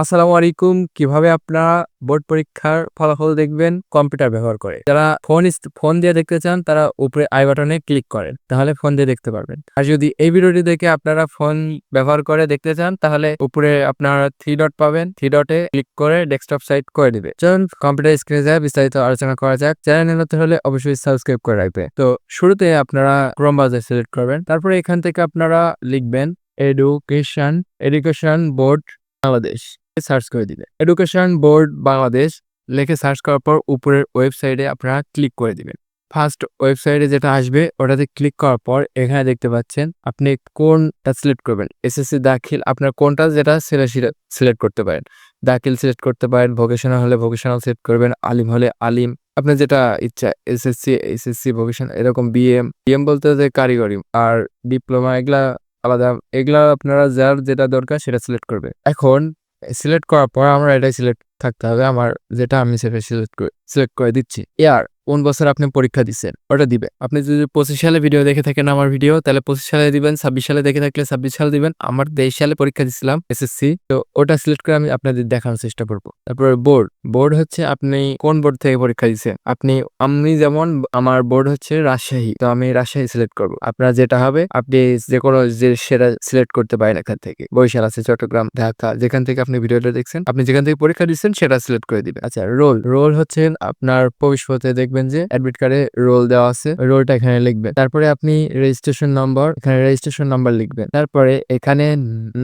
আসসালামু আলাইকুম। কীভাবে আপনারা বোর্ড পরীক্ষার ফলাফল দেখবেন? কম্পিউটার ব্যবহার করে। যারা ফোন ফোন দিয়ে দেখতে চান, তারা উপরে আই বাটনে ক্লিক করেন। তাহলে ফোন দিয়ে দেখতে পারবেন। আর যদি এই ভিডিওটি দেখে আপনারা ফোন ব্যবহার করে দেখতে চান, তাহলে উপরে আপনারা থ্রি ডট পাবেন। থ্রি ডটে ক্লিক করে ডেস্কটপ সাইট করে দিবে। চলুন কম্পিউটার স্ক্রিনে যায়, বিস্তারিত আলোচনা করা যাক। চ্যানেল নতুন হলে অবশ্যই সাবস্ক্রাইব করে রাখবে। তো শুরুতে আপনারা ক্রোম ব্রাউজার সিলেক্ট করবেন। তারপরে এখান থেকে আপনারা লিখবেন, education education board, Bangladesh. Search করে দিলে। এডুকেশন বোর্ড বাংলাদেশ লিখে সার্চ করার পর উপরের ওয়েবসাইটে আপনারা ক্লিক করে দিবেন। ফার্স্ট ওয়েবসাইটে যেটা আসবে, ওটাতে ক্লিক করার পর এখানে দেখতে পাচ্ছেন, আপনি কোনটা সিলেক্ট করবেন। এসএসসি দাখিল আপনার কোনটা যেটা সেটা সিলেক্ট করতে পারেন। দাখিল সিলেক্ট করতে পারেন ভোকেশনাল হলে ভোকেশনাল সিলেক্ট করবেন, আলিম হলে আলিম। আপনার যেটা ইচ্ছা এসএসসি এসএসসি ভোকেশন এরকম বিএম বিএম বলতে যে কারিগরি। আর ডিপ্লোমা এগুলা আলাদা, এগুলা আপনারা যার যেটা দরকার সেটা সিলেক্ট করবে। এখন সিলেক্ট করার পর আমার এটাই সিলেক্ট থাকতে হবে, আমার যেটা আমি সেটা সিলেক্ট করে সিলেক্ট করে দিচ্ছি। ইয়ার কোন বছর আপনি পরীক্ষা দিচ্ছেন ওটা দিবে। আপনি যদি পঁচিশ সালে ভিডিও দেখে থাকেন আমার ভিডিও তাহলে পঁচিশ সালে দিবেন, ছাব্বিশ সালে দেখে থাকলে ছাব্বিশ সালে দিবেন। আমার তেইশ সালে পরীক্ষা দিছিলাম এসএসসি তো ওটা সিলেক্ট করে আমি আপনাদের দেখানোর চেষ্টা করব। তারপরে বোর্ড বোর্ড হচ্ছে আপনি কোন বোর্ড থেকে পরীক্ষা দিচ্ছেন আপনি, আমি যেমন, আমার বোর্ড হচ্ছে রাজশাহী, তো আমি রাজশাহী সিলেক্ট করব। আপনার যেটা হবে, আপনি যে কোনো যে সেটা সিলেক্ট করতে পারেন এখান থেকে। বরিশাল আছে, চট্টগ্রাম, ঢাকা, যেখান থেকে আপনি ভিডিওটা দেখছেন, আপনি যেখান থেকে পরীক্ষা দিচ্ছেন সেটা সিলেক্ট করে দিবেন। আচ্ছা রোল রোল হচ্ছে আপনার প্রবেশপত্রে দেখবেন যে অ্যাডমিট কার্ডে রোল দেওয়া আছে রোলটা এখানে লিখবেন। তারপরে আপনি রেজিস্ট্রেশন নম্বর এখানে রেজিস্ট্রেশন নাম্বার লিখবেন। তারপরে এখানে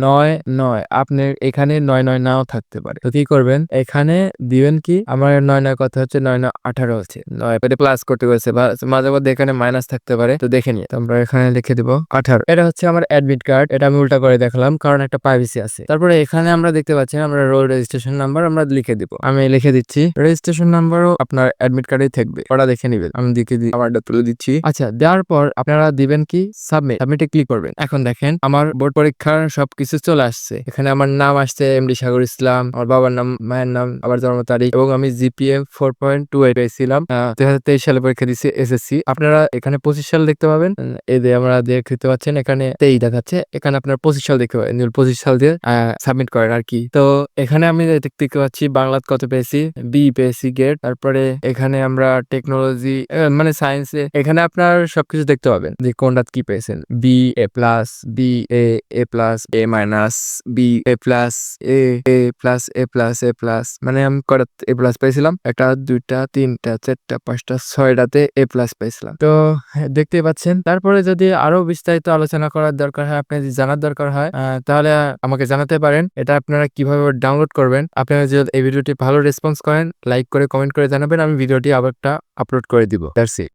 নয় নয়, আপনার এখানে নয় নয় নাও থাকতে পারে। তো কি করবেন? এখানে দিবেন কি? আমার নয় নয় কথা হচ্ছে নয় নয় আঠারো হচ্ছে নয় পেটে প্লাস করতে হয়েছে বা মাঝে মধ্যে এখানে মাইনাস থাকতে পারে। তো দেখে নিয়ে। আমরা এখানে লিখে দিব আঠারো। এটা হচ্ছে আমার অ্যাডমিট কার্ড এটা আমি উল্টা করে দেখালাম কারণ একটা প্রাইভেসি আছে। তারপরে এখানে আমরা দেখতে পাচ্ছি আমরা রোল রেজিস্ট্রেশন নাম্বার আমরা লিখে দিব। আমি লিখে দিচ্ছি রেজিস্ট্রেশন নাম্বারও আপনার অ্যাডমিট কার্ডেই থাকবে। ওরা দেখে নিবেন। আমি দেখে দিই আমারটা তুলে দিচ্ছি। আচ্ছা দেওয়ার পর আপনারা দিবেন কি? সাবমিট। সাবমিটে ক্লিক করবেন। এখন দেখেন, আমার বোর্ড পরীক্ষার সবকিছু চলে আসছে। এখানে আমার নাম আসছে এমডি সাগর ইসলাম, আমার বাবার নাম, মায়ের নাম আবার জন্ম তারিখ এবং আমি GPA four point two eight পেয়েছিলাম। দুই হাজার তেইশ সালে পরীক্ষা দিচ্ছি এসএসসি। আপনারা এখানে পঁচিশ সাল দেখতে পাবেন। এই যে আমরা দেখতে পাচ্ছেন, এখানে তেইশ দেখাচ্ছে। এখানে আপনার পঁচিশ সাল দেখতে পাবেন। পঁচিশ সাল দিয়ে সাবমিট করেন আর কি। তো এখানে আমি দেখতে পাচ্ছি বাংলা কত পেয়েছি? বি পেয়েছি গেট। তারপরে এখানে আমরা টেকনোলজি মানে সায়েন্সে এখানে আপনার সবকিছু দেখতে পাবেন। যে কোনটা কি পেয়েছেন? B A plus B A A plus A minus B A plus A A plus A plus A plus মানে আমি কটা এ প্লাস পেয়েছিলাম? একটা দুইটা তিনটা চারটা পাঁচটা ছয়টাতে এ প্লাস পেয়েছিলাম। তো হ্যাঁ, দেখতে পাচ্ছেন। তারপরে যদি আরও বিস্তারিত আলোচনা করার দরকার হয় আপনি যদি জানার দরকার হয় তাহলে আমাকে জানাতে পারেন। এটা আপনারা কীভাবে ডাউনলোড করবেন? আপনারা যদি এই ভিডিওটি ভালো রেসপন্স করেন লাইক করে কমেন্ট করে জানাবেন। আমি ভিডিওটি আবার একটা আপলোড করে দিব। That's it